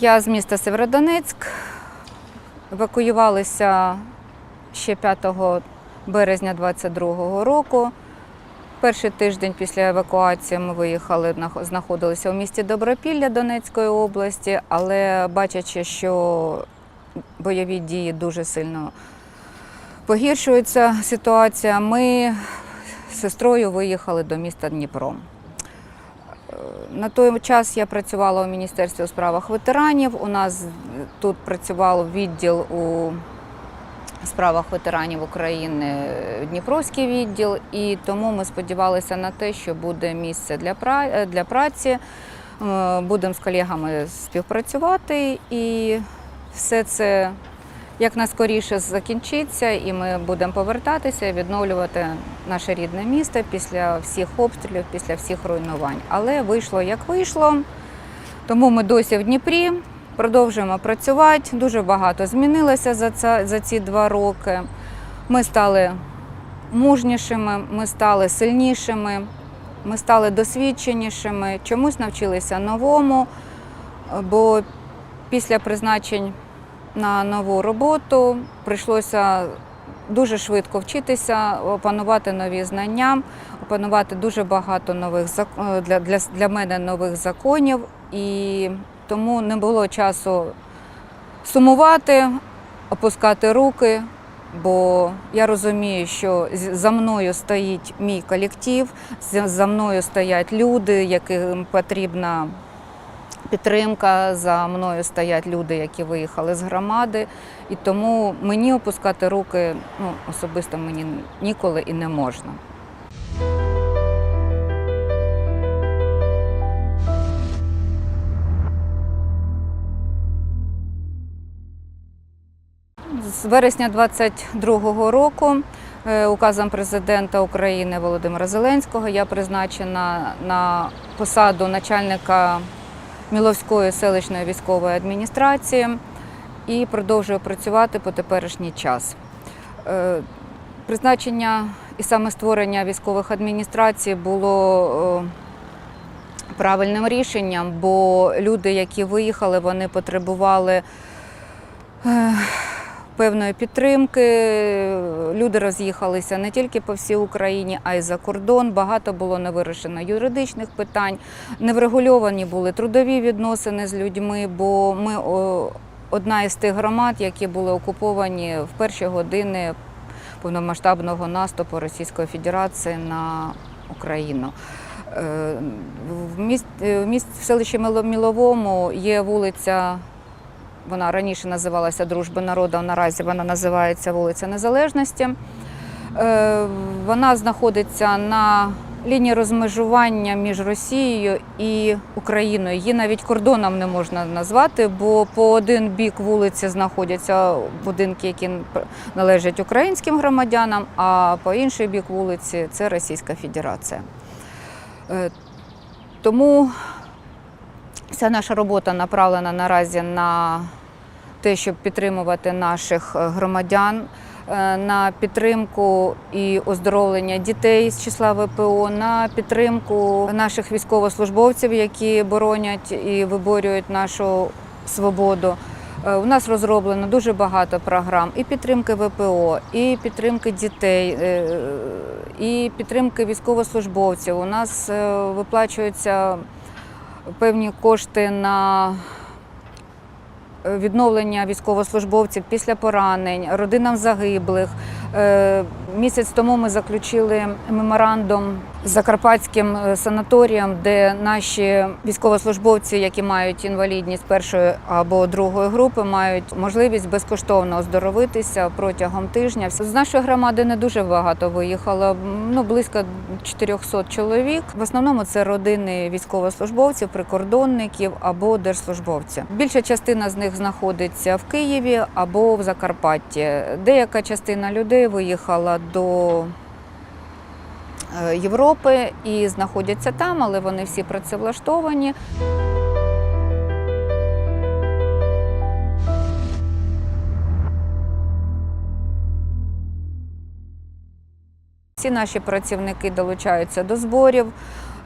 Я з міста Северодонецьк. Евакуювалися ще 5 березня 2022 року. Перший тиждень після евакуації ми виїхали, знаходилися у місті Добропілля Донецької області, але бачачи, що бойові дії дуже сильно погіршується ситуація, ми з сестрою виїхали до міста Дніпро. Е, На той час я працювала у Міністерстві у справах ветеранів. У нас тут працював відділ у справах ветеранів України, Дніпровський відділ, і тому ми сподівалися на те, що буде місце для, пра- е, для праці. Е, Будемо з колегами співпрацювати і все це якнайскоріше закінчиться, і ми будемо повертатися і відновлювати наше рідне місто після всіх обстрілів, після всіх руйнувань. Але вийшло як вийшло. Тому ми досі в Дніпрі, продовжуємо працювати. Дуже багато змінилося за, це, за ці два роки. Ми стали мужнішими, ми стали сильнішими, ми стали досвідченішими, чомусь навчилися новому, бо після призначень на нову роботу прийшлося дуже швидко вчитися, опанувати нові знання, опанувати дуже багато нових е, для, для, для мене нових законів, і тому не було часу сумувати, опускати руки. Бо я розумію, що за мною стоїть мій колектив, за мною стоять люди, яким потрібна підтримка. За мною стоять люди, які виїхали з громади. І тому мені опускати руки ну, особисто мені ніколи і не можна. З вересня 2022 року е, указом президента України Володимира Зеленського я призначена на посаду начальника Міловської селищної військової адміністрації і продовжує працювати по теперішній час. Е, Призначення і саме створення військових адміністрацій було е, правильним рішенням, бо люди, які виїхали, вони потребували е, певної підтримки. Люди роз'їхалися не тільки по всій Україні, а й за кордон. Багато було не вирішено юридичних питань, не врегульовані були трудові відносини з людьми, бо ми одна із тих громад, які були окуповані в перші години повномасштабного наступу Російської Федерації на Україну. Е, В міст, в селищі Міловому є вулиця. Вона раніше називалася Дружба народу, наразі вона називається вулиця Незалежності. Е, Вона знаходиться на лінії розмежування між Росією і Україною. Її навіть кордоном не можна назвати, бо по один бік вулиці знаходяться будинки, які належать українським громадянам, а по інший бік вулиці це Російська Федерація. Е, Тому вся наша робота направлена наразі на те, щоб підтримувати наших е, громадян, е, на підтримку і оздоровлення дітей з числа ВПО, на підтримку наших військовослужбовців, які боронять і виборюють нашу свободу. Е, У нас розроблено дуже багато програм і підтримки ВПО, і підтримки дітей, і підтримки військовослужбовців. У нас виплачуються певні кошти на відновлення військовослужбовців після поранень, родинам загиблих. Е, Місяць тому ми заключили меморандум Закарпатським е, санаторієм, де наші військовослужбовці, які мають інвалідність першої або другої групи, мають можливість безкоштовно оздоровитися протягом тижня. З нашої громади не дуже багато виїхало, ну близько 400 чоловік. В основному це родини військовослужбовців, прикордонників або держслужбовців. Більша частина з них знаходиться в Києві або в Закарпатті. Деяка частина людей виїхала до Європи і знаходяться там, але вони всі працевлаштовані. Всі наші працівники долучаються до зборів.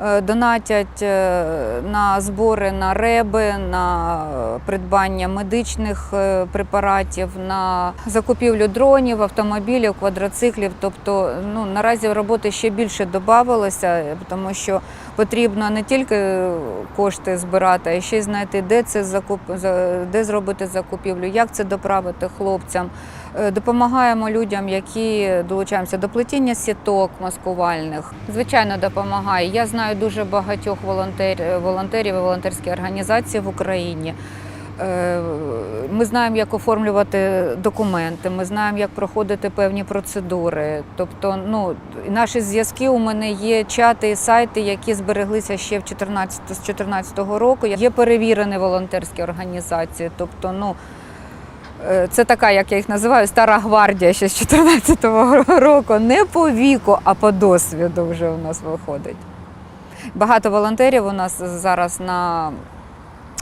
Е, донатять е, на збори на реби, на придбання медичних е, препаратів, на закупівлю дронів, автомобілів, квадроциклів. Тобто, ну наразі роботи ще більше додавалося, тому що потрібно не тільки кошти збирати, а ще й знайти, де це закуп, де зробити закупівлю, як це доправити хлопцям. Е, Допомагаємо людям, які долучаємося до плетіння сіток маскувальних. Звичайно, допомагає. Я знаю дуже багатьох волонтер, волонтерів і волонтерські організації в Україні. Е, Ми знаємо, як оформлювати документи, ми знаємо, як проходити певні процедури. Тобто, ну наші зв'язки у мене є чати і сайти, які збереглися ще в 14, з 2014 року. Є перевірені волонтерські організації. Тобто, ну е, це така, як я їх називаю, стара гвардія ще з 2014 року. Не по віку, а по досвіду вже у нас виходить. Багато волонтерів у нас зараз на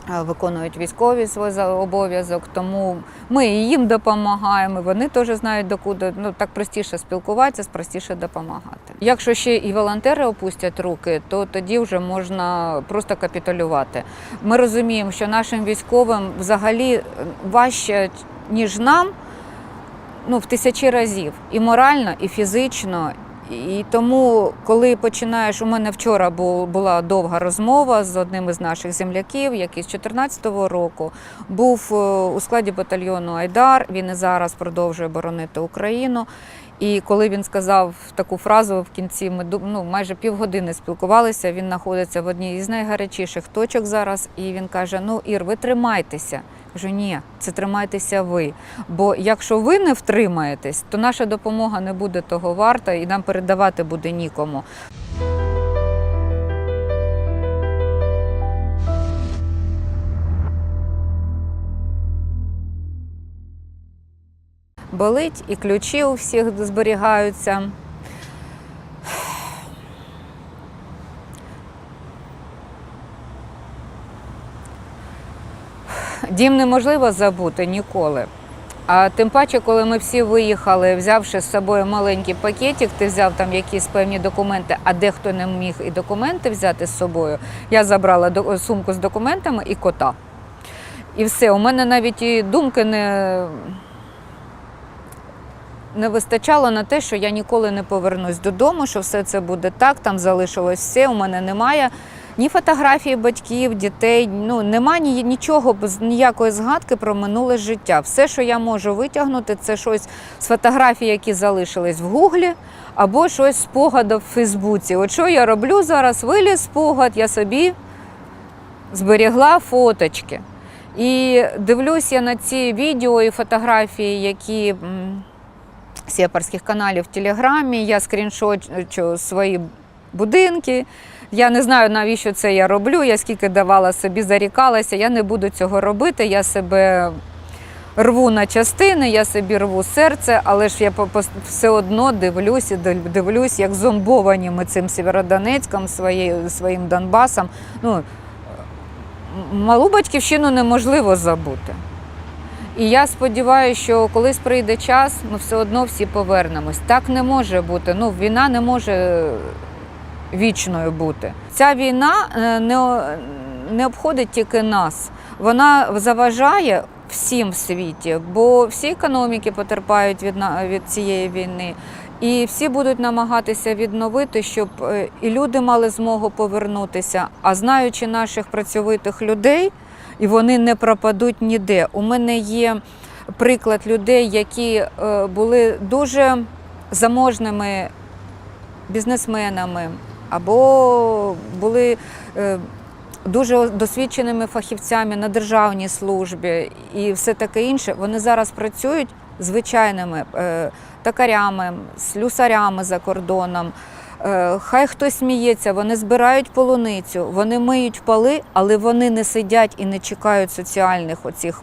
виконують військові свій обов'язок, тому ми і їм допомагаємо. Вони теж знають докуди. Ну так простіше спілкуватися, простіше допомагати. Якщо ще і волонтери опустять руки, то тоді вже можна просто капітулювати. Ми розуміємо, що нашим військовим взагалі е, важче ніж нам. Ну, в тисячі разів і морально, і фізично. І тому, коли починаєш, у мене вчора була довга розмова з одним із наших земляків, який з 2014 року був е, у складі батальйону Айдар. Він і зараз продовжує боронити Україну. І коли він сказав таку фразу в кінці, ми ну, майже півгодини спілкувалися. Він знаходиться в одній із найгарячіших точок зараз. І він каже: Ну, Ір, ви тримайтеся. Кажу, ні, це тримайтеся ви. Бо якщо ви не втримаєтесь, то наша допомога не буде того варта і нам передавати буде нікому. Болить і ключі у всіх зберігаються. Дім неможливо забути ніколи. А тим паче, коли ми всі виїхали, взявши з собою маленький пакетик, ти взяв там якісь певні документи, а дехто не міг і документи взяти з собою. Я забрала сумку з документами і кота. І все. У мене навіть і думки не, не вистачало на те, що я ніколи не повернусь додому, що все це буде так, там залишилось все. У мене немає ні фотографії батьків, дітей, ну немає ні, нічого, ніякої згадки про минуле життя. Все, що я можу витягнути, це щось з фотографій, які залишились в Гуглі, або щось з спогаду в Фейсбуці. От що я роблю зараз? Виліз спогад, я собі зберігла фоточки. І дивлюсь я на ці відео і фотографії, які сепарських каналів в Телеграмі. Я скріншочу свої будинки. Я не знаю, навіщо це я роблю. Я скільки давала собі, зарікалася. Я не буду цього робити. Я себе рву на частини, я собі рву серце, але ж я все одно дивлюсь і див- дивлюсь, як зомбовані ми цим Сєвєродонецьком, своїм Донбасом. Ну, малу батьківщину неможливо забути. І я сподіваюся, що колись прийде час, ми все одно всі повернемось. Так не може бути. Ну, війна не може вічною бути. Ця війна е, не, не обходить тільки нас. Вона заважає всім в світі, бо всі економіки потерпають від, від цієї війни. І всі будуть намагатися відновити, щоб е, і люди мали змогу повернутися. А знаючи наших працьовитих людей, і вони не пропадуть ніде. У мене є приклад людей, які е, були дуже заможними бізнесменами або були е, дуже досвідченими фахівцями на державній службі і все таке інше. Вони зараз працюють звичайними е, токарями, слюсарями за кордоном. Е, Хай хтось сміється, вони збирають полуницю, вони миють поли, але вони не сидять і не чекають соціальних оцих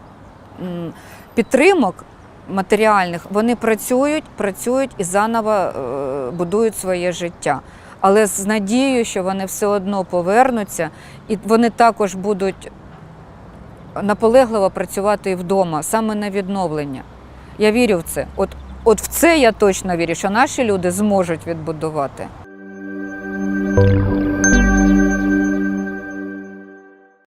підтримок матеріальних. Вони працюють, працюють і заново е, будують своє життя. Але з надією, що вони все одно повернуться, і вони також будуть наполегливо працювати і вдома, саме на відновлення. Я вірю в це. От, от в це я точно вірю, що наші люди зможуть відбудувати. Música